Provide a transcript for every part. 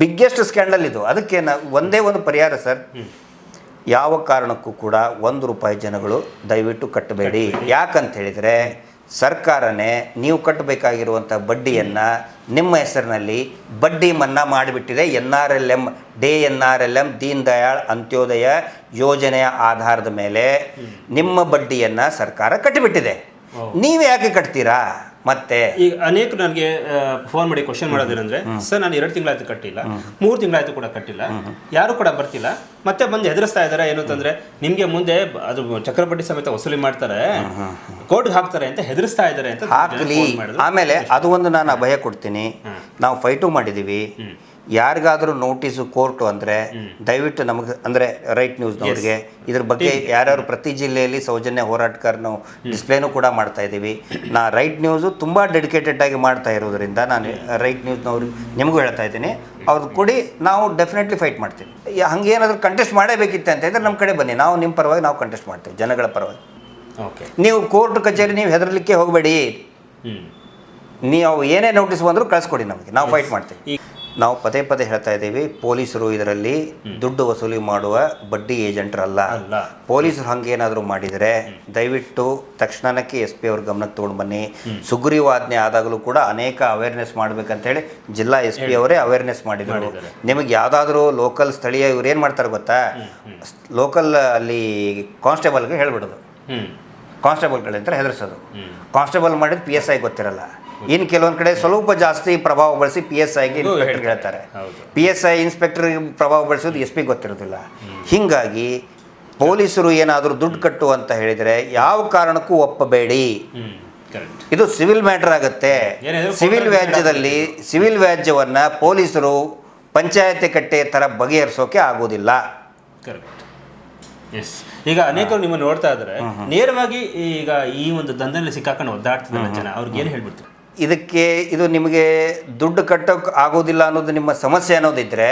Biggest scandal ಇದು. ಅದಕ್ಕೆ ಒಂದೇ ಒಂದು ಪರಿಹಾರ ಸರ್. ಯಾವ ಕಾರಣಕ್ಕೂ ಕೂಡ ಒಂದು ರೂಪಾಯಿ ಜನಗಳು ದಯವಿಟ್ಟು ಕಟ್ಟಬೇಡಿ. ಯಾಕಂತ ಹೇಳಿದರೆ ಸರ್ಕಾರನೇ ನೀವು ಕಟ್ಟಬೇಕಾಗಿರುವಂಥ ಬಡ್ಡಿಯನ್ನು ನಿಮ್ಮ ಹೆಸರಿನಲ್ಲಿ ಬಡ್ಡಿ ಮನ್ನಾ ಮಾಡಿಬಿಟ್ಟಿದೆ. N R L M DAY N R L M Deen Dayal Antyodaya ಯೋಜನೆಯ ಆಧಾರದ ಮೇಲೆ ನಿಮ್ಮ ಬಡ್ಡಿಯನ್ನು ಸರ್ಕಾರ ಕಟ್ಟಿಬಿಟ್ಟಿದೆ. ನೀವು ಯಾಕೆ ಕಟ್ತೀರಾ? ಮತ್ತೆ ಈಗ ಅನೇಕ ನನಗೆ ಫೋನ್ ಮಾಡಿ ಕ್ವಶನ್ ಮಾಡೋದೇನಂದ್ರೆ ಸರ್ ನಾನು ಎರಡು ತಿಂಗಳಾಯ್ತು ಕಟ್ಟಿಲ್ಲ. ಮೂರು ತಿಂಗಳಾಯ್ತು ಕೂಡ ಕಟ್ಟಿಲ್ಲ. ಯಾರು ಕೂಡ ಬರ್ತಿಲ್ಲ. ಮತ್ತೆ ಬಂದು ಹೆದರಿಸ್ತಾ ಇದ್ದಾರೆ ಏನು ಅಂತಂದ್ರೆ ನಿಮ್ಗೆ ಮುಂದೆ ಅದು ಚಕ್ರಬಡ್ಡಿ ಸಮೇತ ವಸೂಲಿ ಮಾಡ್ತಾರೆ. ಕೋರ್ಟ್ಗೆ ಹಾಕ್ತಾರೆ ಅಂತ ಹೆದರಿಸ್ತಾ ಇದ್ದಾರೆ ಅಂತ ಹಾಕಲಿ. ಆಮೇಲೆ ಅದು ಒಂದು ನಾನು ಅಭಯ ಕೊಡ್ತೀನಿ. ನಾವು ಫೈಟು ಮಾಡಿದ್ದೀವಿ ಯಾರಿಗಾದರೂ ನೋಟಿಸು ಕೋರ್ಟು ಅಂದರೆ ದಯವಿಟ್ಟು ನಮಗೆ ಅಂದರೆ ರೈಟ್ ನ್ಯೂಸ್ನವ್ರಿಗೆ ಇದ್ರ ಬಗ್ಗೆ ಯಾರ್ಯಾರು ಪ್ರತಿ ಜಿಲ್ಲೆಯಲ್ಲಿ ಸೌಜನ್ಯ ಹೋರಾಟಗಾರ ನಾವು ಡಿಸ್ಪ್ಲೇನೂ ಕೂಡ ಮಾಡ್ತಾ ಇದ್ದೀವಿ ನಾ ರೈಟ್ ನ್ಯೂಸು ತುಂಬ ಡೆಡಿಕೇಟೆಡ್ ಆಗಿ ಮಾಡ್ತಾ ಇರೋದ್ರಿಂದ ನಾನು ರೈಟ್ ನ್ಯೂಸ್ನವ್ರು ನಿಮಗೂ ಹೇಳ್ತಾ ಇದ್ದೀನಿ. ಅವ್ರದ್ದು ಕೊಡಿ ನಾವು ಡೆಫಿನೆಟ್ಲಿ ಫೈಟ್ ಮಾಡ್ತೀವಿ. ಹಂಗೇನಾದರೂ ಕಂಟೆಸ್ಟ್ ಮಾಡಬೇಕಿತ್ತು ಅಂತ ಇದ್ರೆ ನಮ್ಮ ಕಡೆ ಬನ್ನಿ. ನಾವು ನಿಮ್ಮ ಪರವಾಗಿ ನಾವು ಕಂಟೆಸ್ಟ್ ಮಾಡ್ತೀವಿ ಜನಗಳ ಪರವಾಗಿ. ಓಕೆ ನೀವು ಕೋರ್ಟ್ ಕಚೇರಿ ನೀವು ಹೆದರಲಿಕ್ಕೆ ಹೋಗಬೇಡಿ. ನೀವು ಏನೇ ನೋಟಿಸ್ ಬಂದರೂ ಕಳಿಸ್ಕೊಡಿ ನಮಗೆ. ನಾವು ಫೈಟ್ ಮಾಡ್ತೀವಿ. ನಾವು ಪದೇ ಪದೇ ಹೇಳ್ತಾ ಇದ್ದೀವಿ ಪೊಲೀಸರು ಇದರಲ್ಲಿ ದುಡ್ಡು ವಸೂಲಿ ಮಾಡುವ ಬಡ್ಡಿ ಏಜೆಂಟ್ರಲ್ಲ ಅಲ್ಲ. ಪೊಲೀಸರು ಹಂಗೇನಾದರೂ ಮಾಡಿದರೆ ದಯವಿಟ್ಟು ತಕ್ಷಣಕ್ಕೆ ಎಸ್ ಪಿ ಅವ್ರ ಗಮನಕ್ಕೆ ತೊಗೊಂಡು ಬನ್ನಿ. ಸುಗ್ರೀವಾಜ್ಞೆ ಆದಾಗಲೂ ಕೂಡ ಅನೇಕ ಅವೇರ್ನೆಸ್ ಮಾಡಬೇಕಂತೇಳಿ ಜಿಲ್ಲಾ ಎಸ್ ಪಿ ಅವರೇ ಅವೇರ್ನೆಸ್ ಮಾಡಿದರು. ಮಾಡಿದ್ದಾರೆ. ನಿಮಗೆ ಯಾವುದಾದ್ರೂ ಲೋಕಲ್ ಸ್ಥಳೀಯ ಇವ್ರು ಏನು ಮಾಡ್ತಾರೆ ಗೊತ್ತಾ? ಲೋಕಲ್ ಅಲ್ಲಿ ಕಾನ್ಸ್ಟೇಬಲ್ಗೆ ಹೇಳ್ಬಿಡೋದು. ಕಾನ್ಸ್ಟೇಬಲ್ಗಳಂತ ಹೆದರ್ಸೋದು. ಕಾನ್ಸ್ಟೇಬಲ್ ಮಾಡಿದ ಪಿ ಎಸ್ ಐ ಗೊತ್ತಿರಲ್ಲ. ಇನ್ನು ಕೆಲವೊಂದು ಕಡೆ ಸ್ವಲ್ಪ ಜಾಸ್ತಿ ಪ್ರಭಾವ ಬಳಸಿ ಪಿ ಎಸ್ ಐಗೆ ಇನ್ಸ್ಪೆಕ್ಟರ್ ಹೇಳ್ತಾರೆ. ಪಿ ಎಸ್ ಐ ಇನ್ಸ್ಪೆಕ್ಟರ್ ಪ್ರಭಾವ ಬಳಸೋದು ಎಸ್ ಪಿ ಗೊತ್ತಿರೋದಿಲ್ಲ. ಹೀಗಾಗಿ ಪೊಲೀಸರು ಏನಾದರೂ ದುಡ್ಡು ಕಟ್ಟು ಅಂತ ಹೇಳಿದರೆ ಯಾವ ಕಾರಣಕ್ಕೂ ಒಪ್ಪಬೇಡಿ. ಇದು ಸಿವಿಲ್ ಮ್ಯಾಟರ್ ಆಗುತ್ತೆ. ಸಿವಿಲ್ ವ್ಯಾಜ್ಯದಲ್ಲಿ ಸಿವಿಲ್ ವ್ಯಾಜ್ಯವನ್ನು ಪೊಲೀಸರು ಪಂಚಾಯತಿ ಕಟ್ಟೆ ಥರ ಬಗೆಹರಿಸೋಕೆ ಆಗೋದಿಲ್ಲ. ಎಸ್ ಈಗ ಅನೇಕರು ನಿಮ್ಮನ್ನು ನೋಡ್ತಾ ಇದ್ದಾರೆ ನೇರವಾಗಿ ಈಗ ಈ ಒಂದು ದಂಧೆಯಲ್ಲಿ ಸಿಕ್ಕಾಕೊಂಡು ಒದ್ದಾಡ್ತಿದ್ದಾರೆ ಜನ. ಅವ್ರಿಗೆ ಏನು ಹೇಳ್ಬಿಡ್ತೀವಿ ಇದಕ್ಕೆ ಇದು ನಿಮಗೆ ದುಡ್ಡು ಕಟ್ಟೋಕೆ ಆಗೋದಿಲ್ಲ ಅನ್ನೋದು ನಿಮ್ಮ ಸಮಸ್ಯೆ ಅನ್ನೋದಿದ್ರೆ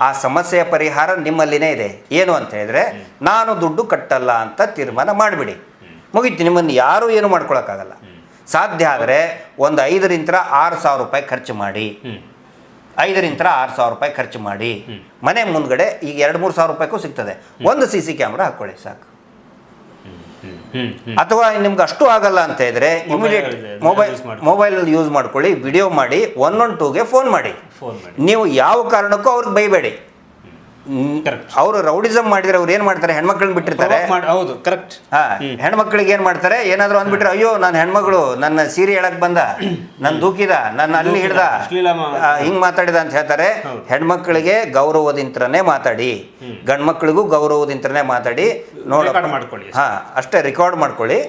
ಆ ಸಮಸ್ಯೆಯ ಪರಿಹಾರ ನಿಮ್ಮಲ್ಲಿನೇ ಇದೆ. ಏನು ಅಂತ ಹೇಳಿದರೆ, ನಾನು ದುಡ್ಡು ಕಟ್ಟಲ್ಲ ಅಂತ ತೀರ್ಮಾನ ಮಾಡಿಬಿಡಿ. ಮುಗೀತು, ನಿಮ್ಮನ್ನು ಯಾರೂ ಏನು ಮಾಡ್ಕೊಳಕ್ಕಾಗಲ್ಲ. ಸಾಧ್ಯ ಆದರೆ ಒಂದು ಐದರಿಂದ ಆರು ಸಾವಿರ ರೂಪಾಯಿ ಖರ್ಚು ಮಾಡಿ. ಐದರಿಂದ ಆರು ಸಾವಿರ ರೂಪಾಯಿ ಖರ್ಚು ಮಾಡಿ. ಮನೆ ಮುಂದ್ಗಡೆ ಈಗ ಎರಡು, ಮೂರು ಸಾವಿರ ರೂಪಾಯಿಗೂ ಸಿಗ್ತದೆ. ಒಂದು ಸಿ ಸಿ ಕ್ಯಾಮ್ರಾ ಹಾಕ್ಕೊಳ್ಳಿ ಸಾಕು. ಅಥವಾ ನಿಮ್ಗೆ ಅಷ್ಟು ಆಗಲ್ಲ ಅಂತ ಇದ್ರೆ ಇಮಿಡಿಯೇಟ್ ಮೊಬೈಲ್ ಮೊಬೈಲಲ್ಲಿ ಯೂಸ್ ಮಾಡ್ಕೊಳ್ಳಿ. ವಿಡಿಯೋ ಮಾಡಿ ಒನ್ ಒನ್ ಟೂಗೆ ಫೋನ್ ಮಾಡಿ. ನೀವು ಯಾವ ಕಾರಣಕ್ಕೂ ಅವ್ರಿಗೆ ಬೈಬೇಡಿ. ಅವರು ರೌಡಿಸಮ್ ಮಾಡಿದ್ರೆ ಅವ್ರು ಏನ್ ಮಾಡ್ತಾರೆ? ಹೆಣ್ಮಕ್ಳನ್ನ ಬಿಟ್ಟಿರ್ತಾರೆ. ಹೌದು ಕರೆಕ್ಟ್ ಹಾ ಹೆಣ್ಮಕ್ಳಿಗೆ ಏನ್ ಮಾಡ್ತಾರೆ? ಏನಾದ್ರು ಅಂದ್ಬಿಟ್ರೆ ಅಯ್ಯೋ ನನ್ನ ಹೆಣ್ಮಗಳು ನನ್ನ ಸೀರೆ ಹೇಳಕ್ ಬಂದ ನನ್ನ ದೂಕಿದ ನನ್ನ ಅಲ್ಲಿ ಹಿಡ್ದ ಹಿಂಗ್ ಮಾತಾಡಿದ ಅಂತ ಹೇಳ್ತಾರೆ. ಹೆಣ್ಮಕ್ಳಿಗೆ ಗೌರವದಿಂತ್ರನೇ ಮಾತಾಡಿ. ಗಂಡ್ಮಕ್ಳಿಗೂ ಗೌರವದಿಂತ್ರನೇ ಮಾತಾಡಿ. ನೋಡ ಮಾಡ್ಕೊಳ್ಳಿ. ಹಾ ಅಷ್ಟೇ ರೆಕಾರ್ಡ್ ಮಾಡ್ಕೊಳ್ಳಿ.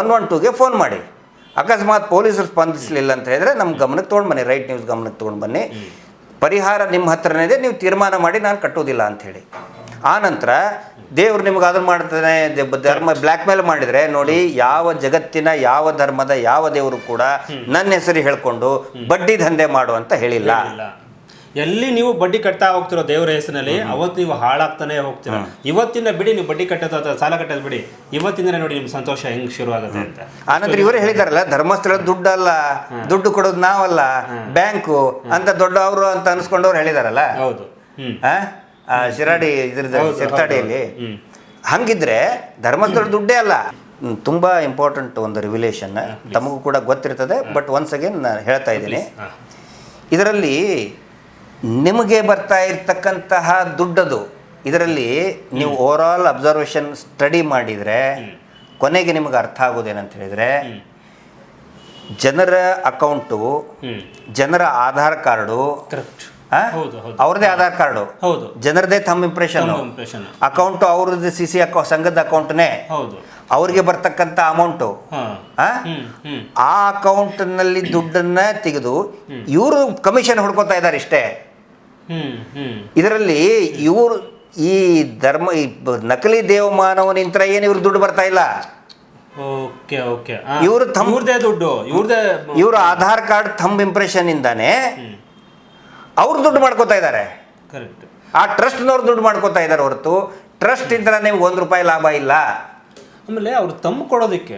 ಒನ್ ಒನ್ ಟೂಗೆ ಫೋನ್ ಮಾಡಿ. ಅಕಸ್ಮಾತ್ ಪೊಲೀಸರು ಸ್ಪಂದಿಸಲಿಲ್ಲ ಅಂತ ಹೇಳಿದ್ರೆ ನಮ್ಮ ಗಮನಕ್ಕೆ ತಗೊಂಡ್ ಬನ್ನಿ. ರೈಟ್ ನ್ಯೂಸ್ ಗಮನಕ್ಕೆ ತೊಗೊಂಡು ಬನ್ನಿ. ಪರಿಹಾರ ನಿಮ್ಮ ಹತ್ರನೇ ಇದೆ ನೀವು ತೀರ್ಮಾನ ಮಾಡಿ ನಾನು ಕಟ್ಟೋದಿಲ್ಲ ಅಂಥೇಳಿ. ಆ ನಂತರ ದೇವ್ರು ನಿಮ್ಗೆ ಅದನ್ನು ಮಾಡ್ತಾನೆ ಧರ್ಮ ಬ್ಲ್ಯಾಕ್ ಮೇಲ್ ಮಾಡಿದರೆ ನೋಡಿ ಯಾವ ಜಗತ್ತಿನ ಯಾವ ಧರ್ಮದ ಯಾವ ದೇವರು ಕೂಡ ನನ್ನ ಹೆಸರು ಹೇಳ್ಕೊಂಡು ಬಡ್ಡಿ ದಂಧೆ ಮಾಡು ಅಂತ ಹೇಳಿಲ್ಲ. ಎಲ್ಲಿ ನೀವು ಬಡ್ಡಿ ಕಟ್ತಾ ಹೋಗ್ತಿರೋ ದೇವರ ಹೆಸರಿನಲ್ಲಿ ಅವತ್ತು ನೀವು ಹಾಳಾಗ್ತಾನೆ ಹೋಗ್ತೀರ. ಇವತ್ತಿಂದ ಬಿಡಿ ನೀವು ಬಡ್ಡಿ ಕಟ್ಟೋದು ಅಥವಾ ಸಾಲ ಕಟ್ಟೋದು ಬಿಡಿ. ಇವತ್ತಿಂದನೇ ನೋಡಿ ನಿಮ್ ಸಂತೋಷ ಹೆಂಗ್ ಶುರು ಆಗುತ್ತೆ ಅಂತ ಆನಂತರ ಇವರೇ ಹೇಳಿದಾರಲ್ಲ ಧರ್ಮಸ್ಥಳ ದುಡ್ಡಲ್ಲ ದುಡ್ಡು ಕೊಡೋದು ನಾವಲ್ಲ ಬ್ಯಾಂಕು ಅಂತ ದೊಡ್ಡ ಅವರು ಅಂತ ಅನ್ಸ್ಕೊಂಡವ್ರು ಹೇಳಿದಾರಲ್ಲ? ಹೌದು. ಆ? ಶಿರಾಡಿ ಇದ್ರದ್ದು ಶಿರ್ತಾಡಿಯಲ್ಲಿ ಹಂಗಿದ್ರೆ ಧರ್ಮಸ್ಥಳ ದುಡ್ಡೇ ಅಲ್ಲ. ತುಂಬಾ ಇಂಪಾರ್ಟೆಂಟ್ ಒಂದು ರಿವಿಲೇಷನ್ ತಮಗೂ ಕೂಡ ಗೊತ್ತಿರ್ತದೆ ಬಟ್ ಒನ್ಸ್ ಅಗೇನ್ ನಾನು ಹೇಳ್ತಾ ಇದ್ದೀನಿ. ಇದರಲ್ಲಿ ನಿಮಗೆ ಬರ್ತಾ ಇರ್ತಕ್ಕಂತಹ ದುಡ್ಡದು ಇದರಲ್ಲಿ ನೀವು ಓವರ್ ಆಲ್ ಅಬ್ಸರ್ವೇಷನ್ ಸ್ಟಡಿ ಮಾಡಿದರೆ ಕೊನೆಗೆ ನಿಮಗೆ ಅರ್ಥ ಆಗೋದೇನಂತ ಹೇಳಿದರೆ ಜನರ ಅಕೌಂಟು ಜನರ ಆಧಾರ್ ಕಾರ್ಡು ಕರೆಕ್ಟ್ ಅವ್ರದ್ದೇ ಆಧಾರ್ ಕಾರ್ಡು. ಹೌದು. ಜನರದೇ ತಮ್ಮ ಇಂಪ್ರೆಷನ್ ಅಕೌಂಟ್ ಅವ್ರದ್ದು ಸಿ ಸಿ ಅಕೌಂಟ್ ಸಂಘದ ಅಕೌಂಟ್ನೇ ಅವ್ರಿಗೆ ಬರ್ತಕ್ಕಂಥ ಅಮೌಂಟು ಹಾ. ಆ? ಅಕೌಂಟ್ನಲ್ಲಿ ದುಡ್ಡನ್ನ ತೆಗೆದು ಇವರು ಕಮಿಷನ್ ಹುಡ್ಕೋತಾ ಇದ್ದಾರೆ ಇಷ್ಟೇ. ಇದರಲ್ಲಿ ಇವರು ಈ ಧರ್ಮ ಈ ಬ- ನಕಲಿ ದೇವಮಾನವನಿಂತ್ರ ಏನು ಇವ್ರು ದುಡ್ಡು ಬರ್ತಾ ಇಲ್ಲ? Okay okay. ಇವ್ರು ತಮ್ಮ- ಇವ್ರದೇ ದುಡ್ಡು ಇವ್ರದೇ ಇವರು ಆಧಾರ್ ಕಾರ್ಡ್ ಥಂಬ್ ಇಂಪ್ರೆಷನ್ ಇಂದಾನೆ ಅವ್ರು ದುಡ್ಡು ಮಾಡ್ಕೋತಾ ಇದ್ದಾರೆ. ಕರೆಕ್ಟ್. ಆ ಟ್ರಸ್ಟ್ನವ್ರು ದುಡ್ಡು ಮಾಡ್ಕೋತಾ ಇದ್ದಾರೆ ಹೊರತು. ಟ್ರಸ್ಟ್ ಇಂದ ನಿಮ್ಗೆ ಒಂದು ರೂಪಾಯಿ ಲಾಭ ಇಲ್ಲ. ಆಮೇಲೆ ಅವ್ರು ತಮ್ಮ ಕೊಡೋದಕ್ಕೆ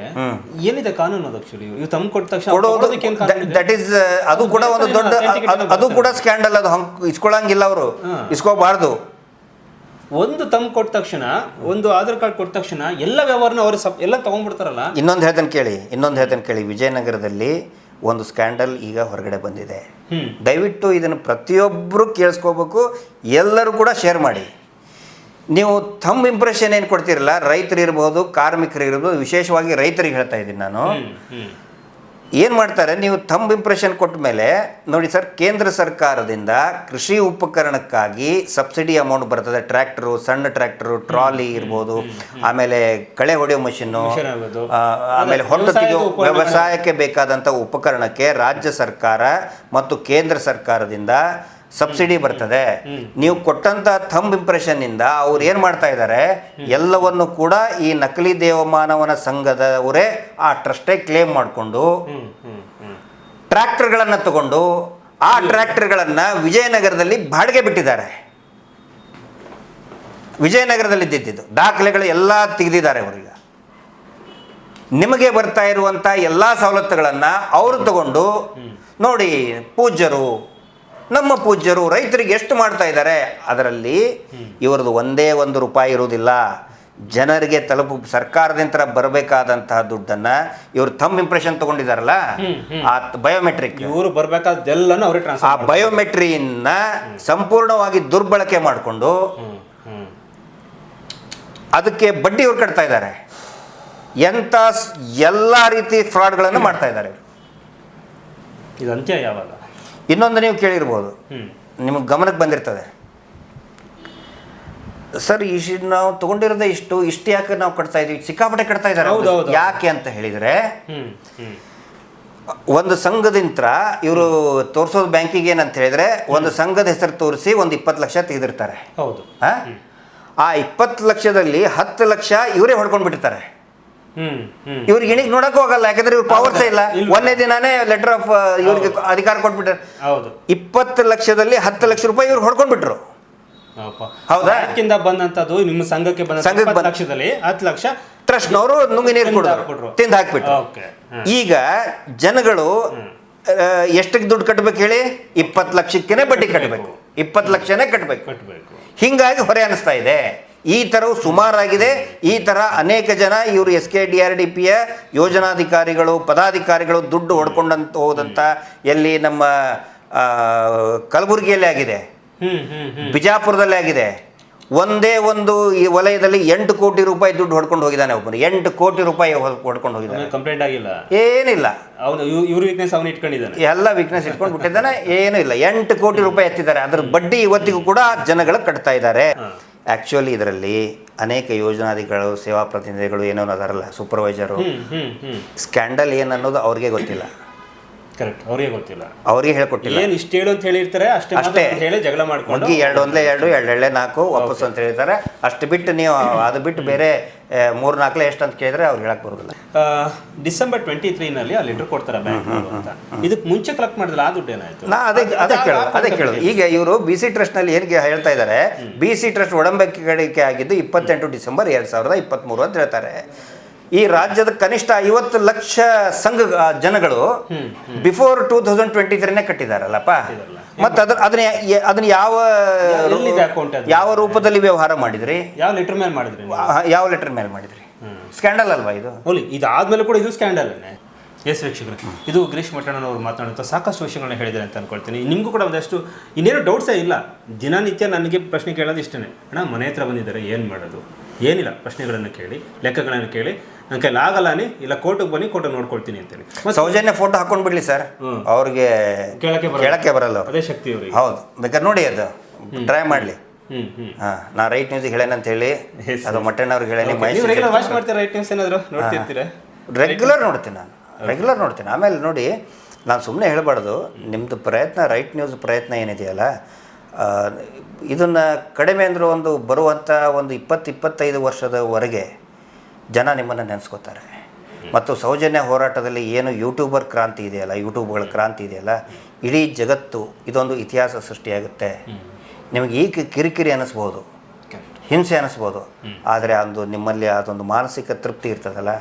ಏನಿದೆ ಕಾನೂನು ಅದು ಆಕ್ಚುಲಿ ಇವ್ ತಮ್ಮ ಕೊಟ್ಟ ತಕ್ಷಣ ಕೊಡೋದಕ್ಕೆ? ದಟ್ ಈಸ್ ಅದು ಕೂಡ ಒಂದು ದೊಡ್ಡ ಅದು- ಅದು ಕೂಡ ಸ್ಕ್ಯಾಂಡಲ್ ಅದು. ಹಂಗ್ ಇಸ್ಕೊಳಂಗಿಲ್ಲ ಅವರು. ಇಸ್ಕೋಬಾರ್ದು. ಒಂದು ತಮ್ಮ ಕೊಟ್ಟ ತಕ್ಷಣ ಒಂದು ಆಧಾರ್ ಕಾರ್ಡ್ ಕೊಟ್ಟ ತಕ್ಷಣ ಎಲ್ಲ ವ್ಯವಹಾರನ ಅವ್ರು ಸಪ್ ಎಲ್ಲ ತಗೊಂಡ್ಬಿಡ್ತಾರಲ್ಲ? ಇನ್ನೊಂದು ಹೇಳ್ತಾನೆ ಕೇಳಿ. ಇನ್ನೊಂದು ಹೇಳ್ತಾನೆ ಕೇಳಿ. ವಿಜಯನಗರದಲ್ಲಿ ಒಂದು ಸ್ಕ್ಯಾಂಡಲ್ ಈಗ ಹೊರಗಡೆ ಬಂದಿದೆ. ದಯವಿಟ್ಟು ಇದನ್ನು ಪ್ರತಿಯೊಬ್ಬರು ಕೇಳಿಸ್ಕೋಬೇಕು. ಎಲ್ಲರೂ ಕೂಡ ಶೇರ್ ಮಾಡಿ. ನೀವು ತಮ್ಮ ಇಂಪ್ರೆಷನ್ ಏನು ಕೊಡ್ತಿರಲ್ಲ ರೈತರು ಇರ್ಬೋದು ಕಾರ್ಮಿಕರು ಇರ್ಬೋದು ವಿಶೇಷವಾಗಿ ರೈತರಿಗೆ ಹೇಳ್ತಾ ಇದ್ದೀನಿ ನಾನು. ಏನು ಮಾಡ್ತಾರೆ ನೀವು ತಮ್ಮ ಇಂಪ್ರೆಷನ್ ಕೊಟ್ಟ ಮೇಲೆ ನೋಡಿ ಸರ್ ಕೇಂದ್ರ ಸರ್ಕಾರದಿಂದ ಕೃಷಿ ಉಪಕರಣಕ್ಕಾಗಿ ಸಬ್ಸಿಡಿ ಅಮೌಂಟ್ ಬರ್ತದೆ. ಟ್ರ್ಯಾಕ್ಟರು ಸಣ್ಣ ಟ್ರ್ಯಾಕ್ಟರು ಟ್ರಾಲಿ ಇರ್ಬೋದು ಆಮೇಲೆ ಕಳೆ ಹೊಡೆಯೋ ಮಷಿನ್ನು ಆಮೇಲೆ ಹೊಟ್ಟು ವ್ಯವಸಾಯಕ್ಕೆ ಬೇಕಾದಂಥ ಉಪಕರಣಕ್ಕೆ ರಾಜ್ಯ ಸರ್ಕಾರ ಮತ್ತು ಕೇಂದ್ರ ಸರ್ಕಾರದಿಂದ ಸಬ್ಸಿಡಿ ಬರ್ತದೆ. ನೀವು ಕೊಟ್ಟಂತ ಥಂಬ್ ಇಂಪ್ರೆಷನ್ನಿಂದ ಅವ್ರು ಏನು ಮಾಡ್ತಾ ಇದ್ದಾರೆ ಎಲ್ಲವನ್ನು ಕೂಡ ಈ ನಕಲಿ ದೇವಮಾನವನ ಸಂಘದವರೇ ಆ ಟ್ರಸ್ಟೇ ಕ್ಲೇಮ್ ಮಾಡಿಕೊಂಡು ಟ್ರ್ಯಾಕ್ಟರ್ಗಳನ್ನು ತಗೊಂಡು ಆ ಟ್ರ್ಯಾಕ್ಟರ್ಗಳನ್ನು ವಿಜಯನಗರದಲ್ಲಿ ಬಾಡಿಗೆ ಬಿಟ್ಟಿದ್ದಾರೆ. ವಿಜಯನಗರದಲ್ಲಿ ಇದ್ದಿದ್ದು. ದಾಖಲೆಗಳು ಎಲ್ಲ ತೆಗೆದಿದ್ದಾರೆ ಅವರಿಗೆ. ನಿಮಗೆ ಬರ್ತಾ ಇರುವಂಥ ಎಲ್ಲ ಸವಲತ್ತುಗಳನ್ನು ಅವರು ತಗೊಂಡು ನೋಡಿ ಪೂಜ್ಯರು ನಮ್ಮ ಪೂಜ್ಯರು ರೈತರಿಗೆ ಎಷ್ಟು ಮಾಡ್ತಾ ಇದ್ದಾರೆ? ಅದರಲ್ಲಿ ಇವರದು ಒಂದೇ ಒಂದು ರೂಪಾಯಿ ಇರುವುದಿಲ್ಲ. ಜನರಿಗೆ ತಲುಪು ಸರ್ಕಾರದಿಂದ ಬರಬೇಕಾದಂತಹ ದುಡ್ಡನ್ನ ಇವರು ತಮ್ ಇಂಪ್ರೆಷನ್ ತಗೊಂಡಿದಾರಲ್ಲ ಆ ಬಯೋಮೆಟ್ರಿಕ್ ಇವರು ಬರ್ಬೇಕಾದ್ದೆಲ್ಲನೂ ಅವ್ರಿಗೆ ಆ ಬಯೋಮೆಟ್ರಿಯನ್ನ ಸಂಪೂರ್ಣವಾಗಿ ದುರ್ಬಳಕೆ ಮಾಡಿಕೊಂಡು ಅದಕ್ಕೆ ಬಡ್ಡಿ ಇವ್ರು ಕಟ್ತಾ ಇದ್ದಾರೆ. ಎಂಥ ಸ್- ಎಲ್ಲ ರೀತಿ ಫ್ರಾಡ್ಗಳನ್ನು ಮಾಡ್ತಾ ಇದ್ದಾರೆ. ಇದು ಅಂತ್ಯ ಯಾವಾಗ? ಇನ್ನೊಂದು ನೀವು ಕೇಳಿರ್ಬೋದು. ನಿಮಗೆ ಗಮನಕ್ಕೆ ಬಂದಿರ್ತದೆ. ಸರ್ ಇಷ್ಟು ನಾವು ತಗೊಂಡಿರೋದೇ ಇಷ್ಟು ಇಷ್ಟು ಯಾಕೆ ನಾವು ಕಟ್ತಾ ಇದೀವಿ? ಸಿಕ್ಕಾಪಟ್ಟೆ ಕಟ್ತಾ ಇದ್ದಾರೆ. ಯಾಕೆ ಅಂತ ಹೇಳಿದರೆ ಒಂದು ಸಂಘದಿಂತ್ರ ಇವರು ತೋರಿಸೋದು ಬ್ಯಾಂಕಿಗೆ ಏನಂತ ಹೇಳಿದರೆ ಒಂದು ಸಂಘದ ಹೆಸರು ತೋರಿಸಿ ಒಂದು ಇಪ್ಪತ್ತು ಲಕ್ಷ ತೆಗೆದಿರ್ತಾರೆ. ಹೌದು. ಆ? ಇಪ್ಪತ್ತು ಲಕ್ಷದಲ್ಲಿ ಹತ್ತು ಲಕ್ಷ ಇವರೇ ಹೊಡ್ಕೊಂಡು ಬಿಟ್ಟಿರ್ತಾರೆ ಹ್ಮ್ ಹ್ಮ್ ಇವ್ರಿಗೆ ಇಣಿಗೆ ನೋಡಕ್ ಹೋಗಲ್ಲ ಯಾಕಂದ್ರೆ ಇವ್ರು ಪವರ್ಸ್ ಇಲ್ಲ. ಒಂದೇ ದಿನಾನೇ ಲೆಟರ್ ಆಫ್ ಇವ್ರಿಗೆ ಅಧಿಕಾರ ಕೊಟ್ಬಿಟ್ಟಾರೆ ಹೌದು. ಇಪ್ಪತ್ತು ಲಕ್ಷದಲ್ಲಿ ಹತ್ತು ಲಕ್ಷ ರೂಪಾಯಿ ಇವ್ರು ಹೊಡ್ಕೊಂಡ್ಬಿಟ್ರು. ಬಿಟ್ರು ಹೌದಾ? ಅದಕ್ಕಿಂತ ಬಂದಂತದ್ದು ನಿಮ್ಮ ಸಂಘಕ್ಕೆ ಬಂದ ಸಂಘಕ್ಕೆ ಲಕ್ಷದಲ್ಲಿ ಹತ್ತು ಲಕ್ಷ ಟ್ರಸ್ಟ್ನವರು ನುಂಗಿ ನೀರು ಕೊಡೋರು ಹಾಕ್ಬಿಟ್ರು. ತಿಂದು ಹಾಕ್ಬಿಟ್ರು. ಈಗ ಜನಗಳು ಎಷ್ಟಕ್ಕೆ ದುಡ್ಡು ಕಟ್ಬೇಕು ಹೇಳಿ? ಇಪ್ಪತ್ತು ಲಕ್ಷಕ್ಕೇನೆ ಬಡ್ಡಿ ಕಟ್ಟಬೇಕು ಇಪ್ಪತ್ತು ಲಕ್ಷನೇ ಕಟ್ಟಬೇಕು ಕಟ್ಟಬೇಕು ಹಿಂಗಾಗಿ ಹೊರೆ ಅನಿಸ್ತಾ ಇದೆ. ಈ ಥರವು ಸುಮಾರಾಗಿದೆ. ಈ ಥರ ಅನೇಕ ಜನ ಇವರು S K D R D ಪಿಯ ಯೋಜನಾಧಿಕಾರಿಗಳು ಪದಾಧಿಕಾರಿಗಳು ದುಡ್ಡು ಹೊಡ್ಕೊಂಡಂತ ಹೋದಂಥ ಎಲ್ಲಿ ನಮ್ಮ ಕಲಬುರಗಿಯಲ್ಲಿ ಆಗಿದೆ. ಬಿಜಾಪುರದಲ್ಲಿ ಆಗಿದೆ. ಒಂದೇ ಒಂದು ಈ ವಲಯದಲ್ಲಿ ಎಂಟು ಕೋಟಿ ರೂಪಾಯಿ ದುಡ್ಡು ಹೊಡ್ಕೊಂಡು ಹೋಗಿದ್ದಾನೆ ಒಬ್ಬನು. ಎಂಟು ಕೋಟಿ ರೂಪಾಯಿ ಹೊಡ್- ಹೊಡ್ಕೊಂಡು ಹೋಗಿದ್ದಾನೆ. ಕಂಪ್ಲೇಂಟ್ ಆಗಿಲ್ಲ? ಏನಿಲ್ಲ. ಅವನು ಇವ್ರ ವೀಕ್ನೆಸ್ ಅವನು ಇಟ್ಕೊಂಡಿದ್ದಾನೆ. ಎಲ್ಲ ವೀಕ್ನೆಸ್ ಇಟ್ಕೊಂಡು ಬಿಟ್ಟಿದ್ದಾನೆ. ಏನೂ ಇಲ್ಲ. ಎಂಟು ಕೋಟಿ ರೂಪಾಯಿ ಎತ್ತಿದ್ದಾರೆ. ಅದ್ರ ಬಡ್ಡಿ ಇವತ್ತಿಗೂ ಕೂಡ ಜನಗಳು ಕಟ್ತಾ ಇದ್ದಾರೆ. ಆ್ಯಕ್ಚುಲಿ ಇದರಲ್ಲಿ ಅನೇಕ ಯೋಜನಾಧಿಗಳು ಸೇವಾ ಪ್ರತಿನಿಧಿಗಳು ಏನೋ ಅದಾರಲ್ಲ ಸೂಪರ್ವೈಸರು ಸ್ಕ್ಯಾಂಡಲ್ ಏನನ್ನೋದು ಅನ್ನೋದು ಅವ್ರಿಗೆ ಗೊತ್ತಿಲ್ಲ. ಕರೆಕ್ಟ್ ಅವರಿಗೆ ಗೊತ್ತಿಲ್ಲ. ಅವರಿಗೆ ಹೇಳ್ಕೊಟ್ಟಿಲ್ಲ. ಏನು ಇಷ್ಟು ಹೇಳು ಅಂತ ಹೇಳಿರ್ತಾರೆ ಅಷ್ಟೇ ಅಷ್ಟೇ. ಹೇಳಿ ಜಗಳ ಮಾಡ್ಕೊಂಡು ಎರಡು ಒಂದ್ಲೆ ಎರಡು ಎರಡು ಎಳ್ಳೆ ನಾಲ್ಕು ವಾಪಸ್ ಅಂತ ಹೇಳ್ತಾರೆ ಅಷ್ಟು ಬಿಟ್ಟು ನೀವು ಅದು ಬಿಟ್ಟು ಬೇರೆ ಮೂರು ನಾಲ್ಕಲೆ ಎಷ್ಟು ಅಂತ ಕೇಳಿದ್ರೆ ಅವ್ರು ಹೇಳಕ್ ಬರೋದಿಲ್ಲ. ಡಿಸೆಂಬರ್ ಟ್ವೆಂಟಿ ತ್ರೀನಲ್ಲಿ ಆ ಲೆಟರ್ ಕೊಡ್ತಾರೆ ಬ್ಯಾಂಕ್ ಅಂತ. ಇದಕ್ಕೆ ಮುಂಚೆ ಕಲೆಕ್ಟ್ ಮಾಡಿದ್ರೆ ಆ ದುಡ್ಡು ಏನಾಯ್ತು? ನಾ ಅದೇ ಅದು- ಅದೇ ಅದು ಕೇಳೋದು ಈಗ ಇವರು ಬಿ ಸಿ ಟ್ರಸ್ಟ್ನಲ್ಲಿ ಏನಿಗೆ ಹೇಳ್ತಾ ಇದ್ದಾರೆ ಬಿ ಸಿ ಟ್ರಸ್ಟ್ ಒಡಂಬಡಿಕೆ ಆಗಿದ್ದು ಇಪ್ಪತ್ತೆಂಟು ಡಿಸೆಂಬರ್ ಎರಡು ಸಾವಿರದ ಇಪ್ಪತ್ತ್ಮೂರು ಅಂತ ಹೇಳ್ತಾರೆ. ಈ ರಾಜ್ಯದ ಕನಿಷ್ಠ ಐವತ್ತು ಲಕ್ಷ ಸಂಘ ಜನಗಳು ಬಿಫೋರ್ ಟೂ ತೌಸಂಡ್ ಟ್ವೆಂಟಿ ತ್ರೀನೇ ಕಟ್ಟಿದಾರಲ್ಲಪ್ಪ ಮತ್ತೆ ಅದ್ರ ಅದನ್ನ ಅದನ್ನ ಯಾವ? ಯಾವ ರೂಪದಲ್ಲಿ ವ್ಯವಹಾರ ಮಾಡಿದ್ರಿ? ಯಾವ ಲೆಟರ್ ಮೇಲೆ ಮಾಡಿದ್ರಿ? ಯಾವ ಲೆಟರ್ ಮೇಲೆ ಮಾಡಿದ್ರಿ? ಸ್ಕ್ಯಾಂಡಲ್ ಅಲ್ವಾ ಇದು? ಇದಾದ್ಮೇಲೆ ಕೂಡ ಇದು ಸ್ಕ್ಯಾಂಡಲ್ ಎಸ್ ವೀಕ್ಷಕರು ಇದು ಗಿರೀಶ್ ಮಠಣ್ಣನವರು ಮಾತನಾಡುತ್ತಾ ಸಾಕಷ್ಟು ವಿಷಯಗಳನ್ನ ಹೇಳಿದ್ದಾರೆ ಅಂತ ಅನ್ಕೊಳ್ತೀನಿ. ನಿಮಗೂ ಕೂಡ ಒಂದಷ್ಟು ಇನ್ನೇನು ಡೌಟ್ಸೇ ಇಲ್ಲ. ದಿನನಿತ್ಯ ನನಗೆ ಪ್ರಶ್ನೆ ಕೇಳೋದು ಇಷ್ಟೇ ಅಣ್ಣ ಮನೆ ಹತ್ರ ಬಂದಿದ್ದಾರೆ ಏನು ಮಾಡೋದು? ಏನಿಲ್ಲ ಪ್ರಶ್ನೆಗಳನ್ನು ಕೇಳಿ ಲೆಕ್ಕಗಳನ್ನು ಕೇಳಿ ನನ್ನ ಕೈಲಿ ನೀ ಇಲ್ಲ ಕೋರ್ಟಿಗೆ ಬನ್ನಿ ಕೋರ್ಟ್ ನೋಡ್ಕೊಳ್ತೀನಿ ಅಂತೇಳಿ. ಸೌಜನ್ಯ ಫೋಟೋ ಹಾಕೊಂಡು ಬಿಡ್ಲಿ ಸರ್. ಅವ್ರಿಗೆ ಕೇಳಕ್ಕೆ ಬರಲ್ಲ. ಕೇಳಕ್ಕೆ ಬರಲ್ಲ ಅದೇ ಶಕ್ತಿ ಅವರಿಗೆ. ಹೌದು. ಬೇಕಾದ್ರೆ ನೋಡಿ ಅದು. ಟ್ರೈ ಮಾಡಲಿ. ಹಾಂ ನಾ ರೈಟ್ ನ್ಯೂಸಿಗೆ ಹೇಳೇನಂತ ಹೇಳಿ ಅದು ಅದು ಮಟ್ಟಣ್ಣವ್ರಿಗೆ ಹೇಳೇನಿ ವಾಚ್ ಮಾಡ್ತೀರಾ ರೈಟ್ ನ್ಯೂಸ್ ಏನಾದರೂ? ನೋಡ್ತಿರ್ತೀರಾ? ರೆಗ್ಯುಲರ್ ನೋಡ್ತೀನಿ ನಾನು. ರೆಗ್ಯುಲರ್ ನೋಡ್ತೀನಿ. ಆಮೇಲೆ ನೋಡಿ ನಾನು ಸುಮ್ಮನೆ ಹೇಳಬಾರ್ದು. ನಿಮ್ಮದು ಪ್ರಯತ್ನ ರೈಟ್ ನ್ಯೂಸ್ ಪ್ರಯತ್ನ ಏನಿದೆಯಲ್ಲ ಇದನ್ನು ಕಡಿಮೆ ಅಂದರೂ ಒಂದು ಬರುವಂಥ ಒಂದು ಇಪ್ಪತ್ತು ಇಪ್ಪತ್ತೈದು ವರ್ಷದವರೆಗೆ ಜನ ನಿಮ್ಮನ್ನು ನೆನೆಸ್ಕೋತಾರೆ. ಮತ್ತು ಸೌಜನ್ಯ ಹೋರಾಟದಲ್ಲಿ ಏನು ಯೂಟ್ಯೂಬರ್ ಕ್ರಾಂತಿ ಇದೆಯಲ್ಲ, ಯೂಟ್ಯೂಬ್ಗಳ ಕ್ರಾಂತಿ ಇದೆಯಲ್ಲ, ಇಡೀ ಜಗತ್ತು ಇದೊಂದು ಇತಿಹಾಸ ಸೃಷ್ಟಿಯಾಗುತ್ತೆ. ನಿಮಗೆ ಈಗ ಕಿರಿಕಿರಿ ಅನ್ನಿಸ್ಬೋದು. ಹಿಂಸೆ ಅನಿಸ್ಬೋದು. ಆದರೆ ಅದು ನಿಮ್ಮಲ್ಲಿ ಅದೊಂದು ಮಾನಸಿಕ ತೃಪ್ತಿ ಇರ್ತದಲ್ಲ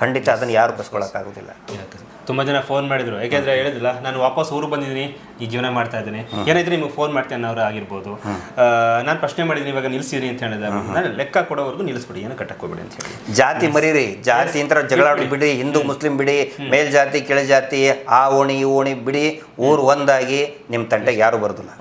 ಖಂಡಿತ ಅದನ್ನು ಯಾರು ಬಸ್ಕೊಳಕ್ಕಾಗೋದಿಲ್ಲ. ತುಂಬಾ ಜನ ಫೋನ್ ಮಾಡಿದ್ರು. ಯಾಕೆಂದ್ರೆ ಹೇಳಿದಿಲ್ಲ ನಾನು ವಾಪಸ್ ಊರು ಬಂದಿದ್ದೀನಿ ಈ ಜೀವನ ಮಾಡ್ತಾ ಇದ್ದೀನಿ. ಏನಾಯ್ತು ನಿಮಗೆ ಫೋನ್ ಮಾಡ್ತೇನೆ ಅನ್ನೋರು ಆಗಿರ್ಬೋದು. ನಾನು ಪ್ರಶ್ನೆ ಮಾಡಿದ್ದೀನಿ ಇವಾಗ ನಿಲ್ಸಿರಿ ಅಂತ ಹೇಳಿದ. ನಾನು ಲೆಕ್ಕ ಕೊಡೋವರೆಗೂ ನಿಲ್ಲಿಸ್ಬಿಡಿ ಏನು ಕಟ್ಟಕ್ಕೆ ಹೋಗ್ಬಿಡಿ ಅಂತ ಹೇಳಿ. ಜಾತಿ ಮರೀರಿ ಜಾತಿ ಅಂತ ಜಗಳಾಡಿ ಬಿಡಿ. ಹಿಂದೂ ಮುಸ್ಲಿಂ ಬಿಡಿ ಮೇಲ್ ಜಾತಿ ಕೆಳ ಜಾತಿ ಆ ಓಣಿ ಈ ಓಣಿ ಬಿಡಿ ಊರು ಒಂದಾಗಿ ನಿಮ್ಮ ತಂಟೆಗೆ ಯಾರು ಬರೋದಿಲ್ಲ.